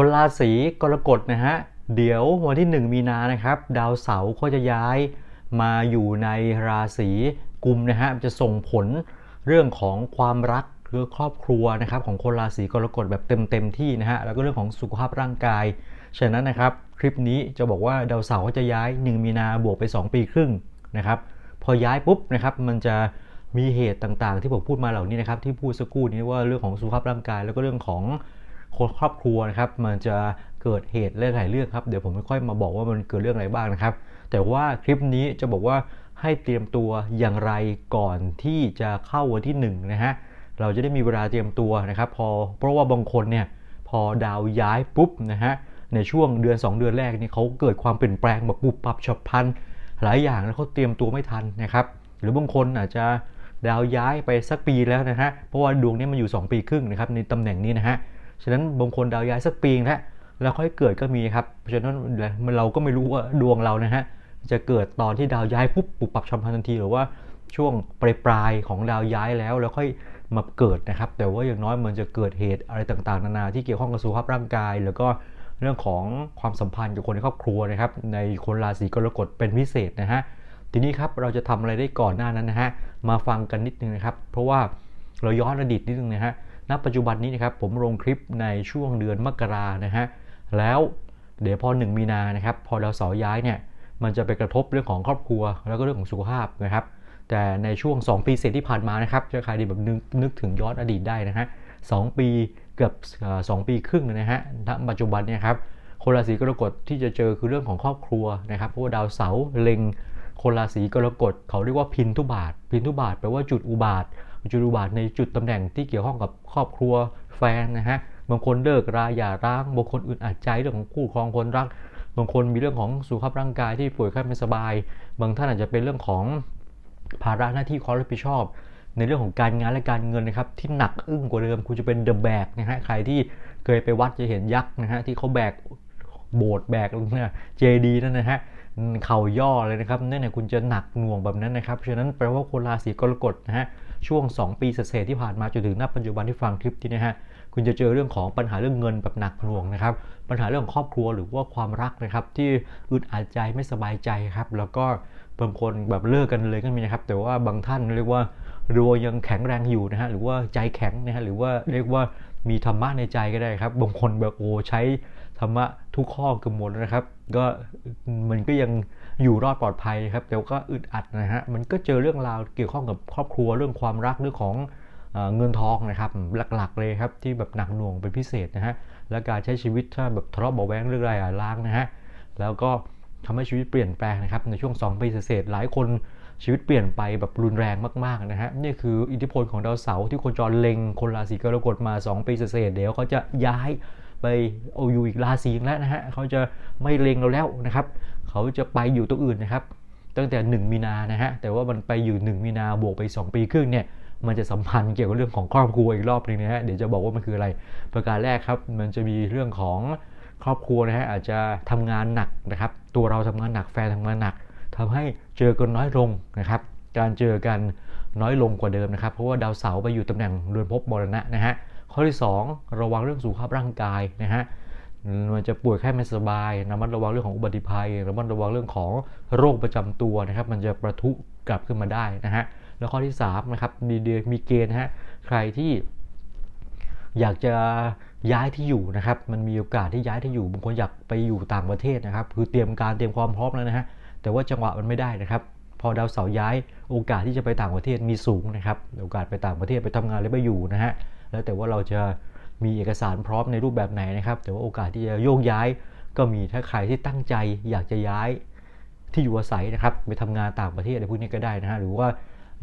คนราศีกรกฎนะฮะ เดี๋ยววันที่ 1 มีนานะครับ ดาวเสาร์ก็จะย้ายมาอยู่ในราศีกุมนะฮะจะส่งผลเรื่องของความรักหรือครอบครัวนะครับของคนราศีกรกฎแบบเต็มเต็มที่นะฮะแล้วก็เรื่องของสุขภาพร่างกาย ฉะนั้นนะครับคลิปนี้จะบอกว่าดาวเสาร์ก็จะย้าย 1 มีนาบวกไป 2 ปีครึ่งนะครับพอย้ายปุ๊บนะครับมันจะมีเหตุต่างๆ ที่ผมพูดมาเหล่านี้นะครับที่พูดสักครู่นี้ว่าเรื่องของสุขภาพร่างกาย แล้วก็เรื่องของ คนครอบครัวนะครับมันจะเกิดเหตุหลายเรื่องครับเดี๋ยวผมค่อยมาบอกว่ามันเกิดเรื่องอะไรบ้างนะครับ แต่ว่าคลิปนี้จะบอกว่าให้เตรียมตัวอย่างไรก่อนที่จะเข้าวันที่1นะฮะเราจะได้มีเวลาเตรียมตัวนะครับพอเพราะว่าบางคนเนี่ยพอดาวย้ายปุ๊บนะฮะในช่วงเดือน 2 เดือนแรกนี่เขาเกิดความเปลี่ยนแปลงแบบปุบปับฉับพลันหลายอย่างแล้วเขาเตรียมตัวไม่ทันนะครับ หรือบางคนอาจจะดาวย้ายไปสักปีแล้วนะฮะเพราะว่าดวงนี้มันอยู่ 2 ปีครึ่งนะครับในตำแหน่งนี้นะฮะ ฉะนั้นบางคนดาวย้ายสักปีแล้วแล้วค่อยเกิดก็มีครับเพราะฉะนั้นเราก็ไม่รู้ว่าดวงเรานะฮะจะเกิดตอนที่ดาวย้ายปุ๊บปุบปับฉับพลันทันทีหรือว่าช่วงปลายปลายๆของดาวย้ายแล้วแล้วค่อยมาเกิดนะครับ แต่ว่าอย่างน้อยมันจะเกิดเหตุอะไรต่างๆ นานาที่เกี่ยวข้องกับสุขภาพร่างกาย แล้วก็เรื่องของความสัมพันธ์กับคนในครอบครัวนะครับ ในคนราศีกรกฎเป็นพิเศษนะฮะทีนี้ครับเราจะทำอะไรได้ก่อนหน้านั้นนะฮะมาฟังกันนิดนึงนะครับ เพราะว่าเราย้อนอดีตนิดนึงนะฮะ ณปัจจุบันนี้นะครับผมลงคลิปในช่วงเดือนมกรานะฮะแล้วเดี๋ยวพอ 1 มีนานะครับพอดาวเสาร์ย้ายเนี่ยมันจะไปกระทบเรื่องของครอบครัว แล้วก็เรื่องของสุขภาพนะครับ แต่ในช่วง 2 ปีเศษที่ผ่านมานะครับจะใครดีแบบนึกนึกถึงย้อนอดีตได้นะฮะสปีเกือบสองปีครึ่งนะฮะณปัจจุบันเนี่ยครับคนราศีกรกฎที่จะเจอคือเรื่องของครอบครัวนะครับเพราะว่าดาวเสาร์เล็ง คนราศีกรกฎเขาเรียกว่าพินทุบาท พินทุบาทแปลว่าจุดอุบาท จุดอุบาทในจุดตำแหน่งที่เกี่ยวข้องกับครอบครัวแฟนนะฮะ บางคนเลิกราหย่าร้าง บางคนอึดอัดใจเรื่องของคู่ครองคนรัก บางคนมีเรื่องของสุขภาพร่างกายที่ป่วยไข้ไม่สบาย บางท่านอาจจะเป็นเรื่องของภาระหน้าที่ความรับผิดชอบ ในเรื่องของการงานและการเงินนะครับที่หนักอึ้งกว่าเดิมคุณจะเป็นเดอะแบกนะฮะใครที่เคยไปวัดจะเห็นยักษ์นะฮะที่เขาแบกโบสถ์แบกเนี่ยเจดีนั่นนะฮะ เข่าย่อเลยนะครับนั่นเนี่ยคุณจะหนักหน่วงแบบนั้นนะครับฉะนั้นแปลว่าคนราศีกรกฎนะฮะช่วง 2 ปีเศษที่ผ่านมาจนถึงณปัจจุบันที่ฟังคลิปที่นะฮะคุณจะเจอเรื่องของปัญหาเรื่องเงินแบบหนักหน่วงนะครับ ปัญหาเรื่องครอบครัวหรือว่าความรักนะครับ ที่อึดอัดใจไม่สบายใจครับ แล้วก็บางคนแบบเลิกกันเลยก็มีนะครับ แต่ว่าบางท่านเรียกว่ารัวยังแข็งแรงอยู่นะฮะหรือว่าใจแข็งนะฮะหรือว่าเรียกว่ามีธรรมะในใจก็ได้ครับบางคนแบบโอ้ใช้ ธรรมะทุกข้อเกือบหมดนะครับ ก็มันก็ยังอยู่รอดปลอดภัยครับแต่ก็อึดอัดนะฮะมันก็เจอเรื่องราวเกี่ยวข้องกับครอบครัวเรื่องความรักเรื่องของเงินทองนะครับหลักๆเลยครับที่แบบหนักหน่วงเป็นพิเศษนะฮะและการใช้ชีวิตถ้าแบบทะเลาะเบาแวงเรื่องรล้างนะฮะแล้วก็ทำให้ชีวิตเปลี่ยนแปลงนะครับในช่วง 2 ปีเศษหลายคนชีวิตเปลี่ยนไปแบบรุนแรงมากๆนะฮะนี่คืออิทธิพลของดาวเสาร์ที่คนจรเล็งคนราศีกรกฎมา 2 ปีเศษเดี๋ยวเขาจะย้าย ไปเอาอยู่อีกราศีแล้วนะฮะเขาจะไม่เลงเราแล้วนะครับ เขาจะไปอยู่ตัวอื่นนะครับ ตั้งแต่ 1 มีนานะฮะแต่ว่ามันไปอยู่ 1 มีนาบวกไป 2 ปีครึ่งเนี่ยมันจะสัมพันธ์เกี่ยวกับเรื่องของครอบครัวอีกรอบนึงนะฮะเดี๋ยวจะบอกว่ามันคืออะไร ประการแรกครับ มันจะมีเรื่องของครอบครัวนะฮะอาจจะทำงานหนักนะครับ ตัวเราทำงานหนักแฟนทำงานหนักทำให้เจอกันน้อยลงนะครับ การเจอกันน้อยลงกว่าเดิมนะครับ เพราะว่าดาวเสาร์ไปอยู่ตำแหน่งเรือนภพมรณะนะฮะ ข้อที่ 2 ระวังเรื่องสุขภาพร่างกายนะฮะมันจะป่วยแค่ไม่สบายระมัดระวังเรื่องของอุบัติภัยระมัดระวังเรื่องของโรคประจำตัวนะครับ มันจะประทุกลับขึ้นมาได้นะฮะแล้วข้อที่3นะครับมีเดมีเกณฑ์นะฮะใครที่อยากจะย้ายที่อยู่นะครับ มันมีโอกาสที่ย้ายที่อยู่บางคนอยากไปอยู่ต่างประเทศนะครับ คือเตรียมการเตรียมความพร้อมแล้วนะฮะแต่ว่าจังหวะมันไม่ได้นะครับ พอดาวเสาร์ย้ายโอกาสที่จะไปต่างประเทศมีสูงนะครับ โอกาสไปต่างประเทศไปทำงานหรือไปอยู่นะฮะ แล้วแต่ว่าเราจะมีเอกสารพร้อมในรูปแบบไหนนะครับ แต่ว่าโอกาสที่จะโยกย้าย ก็มีถ้าใครที่ตั้งใจอยากจะย้ายที่อยู่อาศัยนะครับไปทำงานต่างประเทศอะไรพวกนี้ก็ได้นะฮะหรือว่า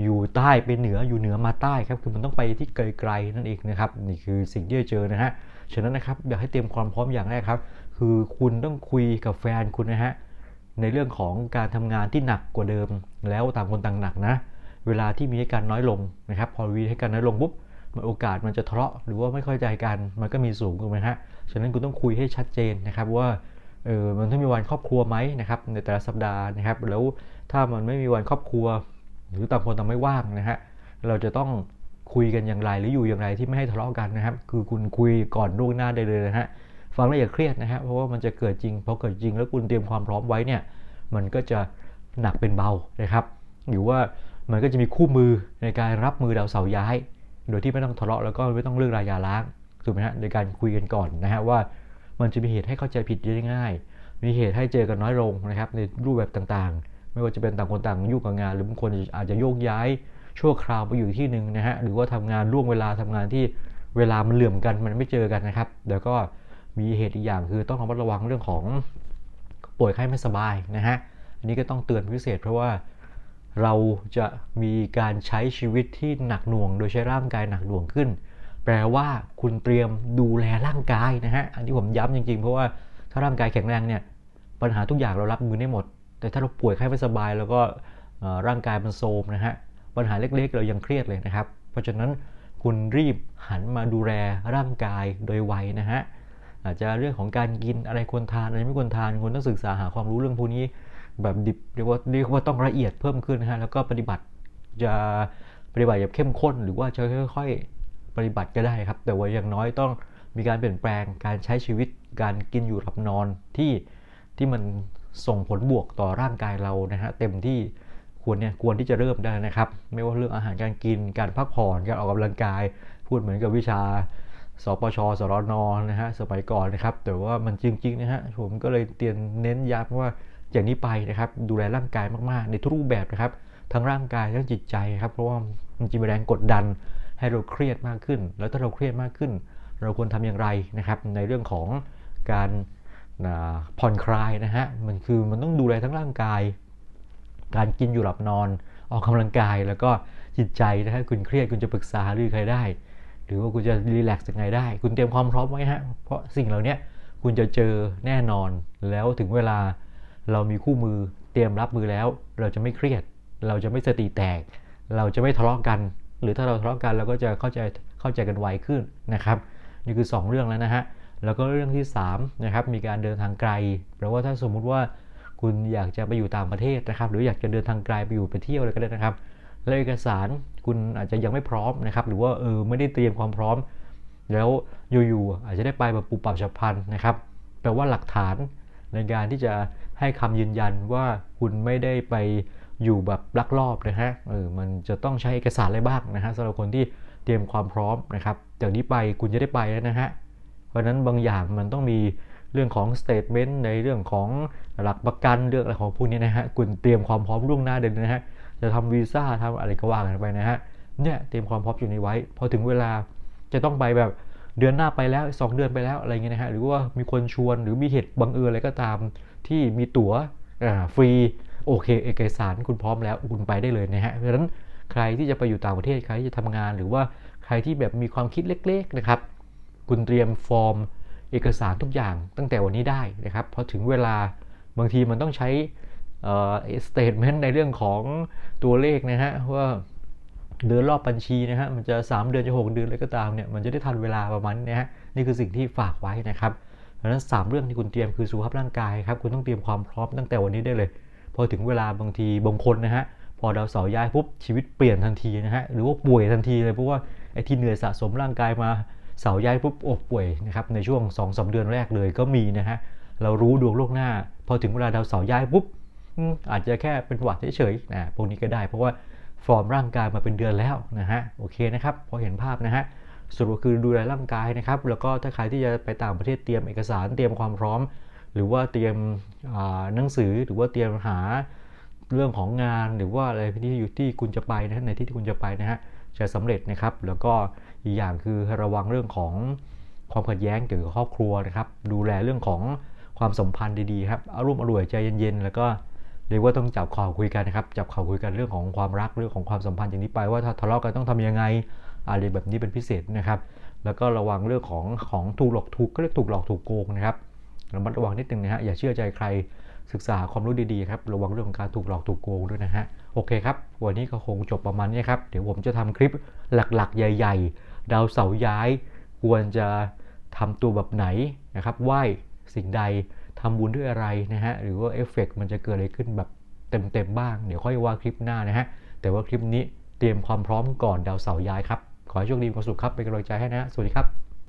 อยู่ใต้ไปเหนืออยู่เหนือมาใต้ครับคือมันต้องไปที่ไกลๆนั่นเองนะครับนี่คือสิ่งที่จะเจอนะฮะฉะนั้นนะครับอยากให้เตรียมความพร้อมอย่างแรกครับ คือคุณต้องคุยกับแฟนคุณนะฮะในเรื่องของการทำงานที่หนักกว่าเดิม แล้วต่างคนต่างหนักนะ เวลาที่มีให้การน้อยลงนะครับ พอวีให้การน้อยลงปุ๊บ โอกาสมันจะทะเลาะหรือว่าไม่เข้าใจกันมันก็มีสูงถูกไหมฮะฉะนั้นคุณต้องคุยให้ชัดเจนนะครับว่าเออมันต้องมีวันครอบครัวไหมนะครับในแต่ละสัปดาห์นะครับ แล้วถ้ามันไม่มีวันครอบครัว หรือต่างคนต่างไม่ว่างนะฮะเราจะต้องคุยกันอย่างไรหรืออยู่อย่างไรที่ไม่ให้ทะเลาะกันนะครับ คือคุณคุยก่อนล่วงหน้าได้เลยนะฮะฟังแล้วอย่าเครียดนะฮะเพราะว่ามันจะเกิดจริงพอเกิดจริงแล้วคุณเตรียมความพร้อมไว้เนี่ยมันก็จะหนักเป็นเบานะครับ หรือว่ามันก็จะมีคู่มือในการรับมือดาวเสาร์ย้าย โดยที่ไม่ต้องทะเลาะแล้วก็ไม่ต้องเลือกรายาล้างถูกไหมฮะโดยการคุยกันก่อนนะฮะว่ามันจะมีเหตุให้เข้าใจผิดได้ง่าย มีเหตุให้เจอกันน้อยลงนะครับในรูปแบบต่างๆ ไม่ว่าจะเป็นต่างคนต่างยุ่งกับงาน หรือบางคนอาจจะโยกย้ายชั่วคราวไปอยู่ที่หนึ่งนะฮะหรือว่าทำงานร่วงเวลาทำงานที่เวลามันเหลื่อมกันมันไม่เจอกันนะครับเดี๋ยวก็มีเหตุอีกอย่างคือต้องระมัดระวังเรื่องของป่วยไข้ไม่สบายนะฮะอันนี้ก็ต้องเตือนพิเศษเพราะว่า เราจะมีการใช้ชีวิตที่หนักหน่วง โดยใช้ร่างกายหนักหน่วงขึ้น แปลว่าคุณเตรียมดูแลร่างกายนะฮะ อันนี้ผมย้ำจริงๆ เพราะว่าถ้าร่างกายแข็งแรงเนี่ยปัญหาทุกอย่างเรารับมือได้หมด แต่ถ้าเราป่วยไข้ไม่สบาย แล้วก็ร่างกายมันโทรมนะฮะ ปัญหาเล็กๆ เรายังเครียดเลยนะครับ เพราะฉะนั้นคุณรีบหันมาดูแลร่างกายโดยไวนะฮะอาจจะเรื่องของการกินอะไรควรทานอะไรไม่ควรทานคุณต้องศึกษาหาความรู้เรื่องพวกนี้ แบบดิบเรียกว่าเรียกว่าต้องละเอียดเพิ่มขึ้นนะฮะแล้วก็ปฏิบัติจะปฏิบัติแบบเข้มข้น หรือว่าจะค่อยๆปฏิบัติก็ได้ครับ แต่ว่าอย่างน้อยต้องมีการเปลี่ยนแปลงการใช้ชีวิตการกินอยู่หลับนอนที่ที่มันส่งผลบวกต่อร่างกายเรานะฮะเต็มที่ควรเนี่ยควรที่จะเริ่มได้นะครับ ไม่ว่าเรื่องอาหารการกินการพักผ่อนการออกกำลังกาย พูดเหมือนกับวิชาสปชสรนนะฮะสมัยก่อนนะครับ แต่ว่ามันจริงๆนะฮะผมก็เลยเตียนเน้นย้ำว่า อย่างนี้ไปนะครับ ดูแลร่างกายมากๆ ในทุกรูปแบบนะครับ ทั้งร่างกายทั้งจิตใจครับ เพราะว่ามันจะมีแรงกดดันให้เราเครียดมากขึ้น แล้วถ้าเราเครียดมากขึ้น เราควรทำอย่างไรนะครับ ในเรื่องของการผ่อนคลายนะฮะ มันคือมันต้องดูแลทั้งร่างกาย การกินอยู่หลับนอน ออกกำลังกาย แล้วก็จิตใจนะฮะ คุณเครียดคุณจะปรึกษาหรือใครได้ หรือว่าคุณจะรีแลกซ์ยังไงได้ คุณเตรียมความพร้อมไว้ฮะ เพราะสิ่งเหล่านี้คุณจะเจอแน่นอน แล้วถึงเวลา เรามีคู่มือเตรียมรับมือแล้ว เราจะไม่เครียด เราจะไม่สติแตก เราจะไม่ทะเลาะกัน หรือถ้าเราทะเลาะกันเราก็จะเข้าใจเข้าใจกันไวขึ้นนะครับนี่คือ 2 เรื่องแล้วนะฮะแล้วก็เรื่องที่3นะครับมีการเดินทางไกลแปลว่าถ้าสมมุติว่าคุณอยากจะไปอยู่ต่างประเทศนะครับ หรืออยากจะเดินทางไกลไปอยู่ไปเที่ยวอะไรก็ได้นะครับแล้วเอกสารคุณอาจจะยังไม่พร้อมนะครับหรือว่าเออไม่ได้เตรียมความพร้อม แล้วอยู่ๆอาจจะได้ไปแบบปุบปับฉับพลันนะครับแปลว่าหลักฐานในการที่จะ ให้คำยืนยันว่าคุณไม่ได้ไปอยู่แบบลักลอบนะฮะเออมันจะต้องใช้เอกสารอะไรบ้างนะฮะสำหรับคนที่เตรียมความพร้อมนะครับจากนี้ไปคุณจะได้ไปแล้วนะฮะเพราะนั้นบางอย่างมันต้องมีเรื่องของสเตทเมนต์ในเรื่องของหลักประกันเรื่องอะไรของพวกนี้นะฮะคุณเตรียมความพร้อมล่วงหน้าเดินนะฮะจะทำวีซ่าทำอะไรก็ว่ากันไปนะฮะเนี่ยเตรียมความพร้อมอยู่ในไว้ พอถึงเวลาจะต้องไปแบบเดือนหน้าไปแล้ว 2 เดือนไปแล้วอะไรเงี้ยนะฮะหรือว่ามีคนชวนหรือมีเหตุบังเอิญอะไรก็ตาม ที่มีตั๋วฟรีโอเคเอกสารคุณพร้อมแล้วคุณไปได้เลยนะฮะเพราะฉะนั้นใครที่จะไปอยู่ต่างประเทศใครที่จะทำงานหรือว่าใครที่แบบมีความคิดเล็กๆนะครับ คุณเตรียมฟอร์มเอกสารทุกอย่างตั้งแต่วันนี้ได้นะครับพอถึงเวลาบางทีมันต้องใช้สเตทเมนต์ในเรื่องของตัวเลขนะฮะว่าเดือนรอบบัญชีนะฮะมันจะ 3 เดือนจะ 6 เดือนอะไรก็ตามเนี่ยมันจะได้ทันเวลาประมาณนี้นะฮะนี่คือสิ่งที่ฝากไว้นะครับ ราะฉะนั้น 3 เรื่องที่คุณเตรียมคือสุขภาพร่างกายครับคุณต้องเตรียมความพร้อมตั้งแต่วันนี้ได้เลย พอถึงเวลาบางทีบางคนนะฮะพอดาวเสาร์ย้ายปุ๊บชีวิตเปลี่ยนทันทีนะฮะหรือว่าป่วยทันทีเลยเพราะว่าไอ้ที่เหนื่อยสะสมร่างกายมาเสาร์ย้ายปุ๊บอ้ป่วยนะครับในช่วง2อสเดือนแรกเลยก็มีนะฮะเรารู้ดวงโลกหน้า พอถึงเวลาดาวเสาร์ย้ายปุ๊บอาจจะแค่เป็นหวัดเฉยๆนะพวกนี้ก็ได้เพราะว่าฟอร์มร่างกายมาเป็นเดือนแล้วนะฮะโอเคนะครับพอเห็นภาพนะฮะ สรุปคือดูแลร่างกายนะครับ แล้วก็ถ้าใครที่จะไปต่างประเทศเตรียมเอกสารเตรียมความพร้อม หรือว่าเตรียมหนังสือหรือว่าเตรียมหาเรื่องของงานหรือว่าอะไรที่อยู่ที่คุณจะไปนะในที่ที่คุณจะไปนะฮะจะสำเร็จนะครับ แล้วก็อีกอย่างคือระวังเรื่องของความขัดแย้งเกี่ยวกับครอบครัวนะครับ ดูแลเรื่องของความสัมพันธ์ดีๆครับอารมณ์อร่วยใจเย็นๆ แล้วก็เรียกว่าต้องจับข่าวคุยกันนะครับ จับข่าวคุยกันเรื่องของความรักเรื่องของความสัมพันธ์อย่างนี้ไปว่าถ้าทะเลาะกันต้องทำยังไง อะไรแบบนี้เป็นพิเศษนะครับ แล้วก็ระวังเรื่องของของถูกหลอกถูกก็เรียกถูกหลอกถูกโกงนะครับระมัดระวังนิดนึงนะฮะอย่าเชื่อใจใครศึกษาความรู้ดีๆครับระวังเรื่องของการถูกหลอกถูกโกงด้วยนะฮะโอเคครับ วันนี้ก็คงจบประมาณนี้ครับเดี๋ยวผมจะทำคลิปหลักๆ ใหญ่ ๆ ดาวเสาร์ย้าย ควรจะทำตัวแบบไหนนะครับไหว้สิ่งใดทำบุญด้วยอะไรนะฮะหรือว่าเอฟเฟกมันจะเกิดอะไรขึ้นแบบเต็มๆบ้าง เดี๋ยวค่อยว่าคลิปหน้านะฮะแต่ว่าคลิปนี้เตรียมความพร้อมก่อนดาวเสาร์ย้ายครับ ขอให้โชคดีมีความสุขครับ เป็นกำลังใจให้นะ สวัสดีครับ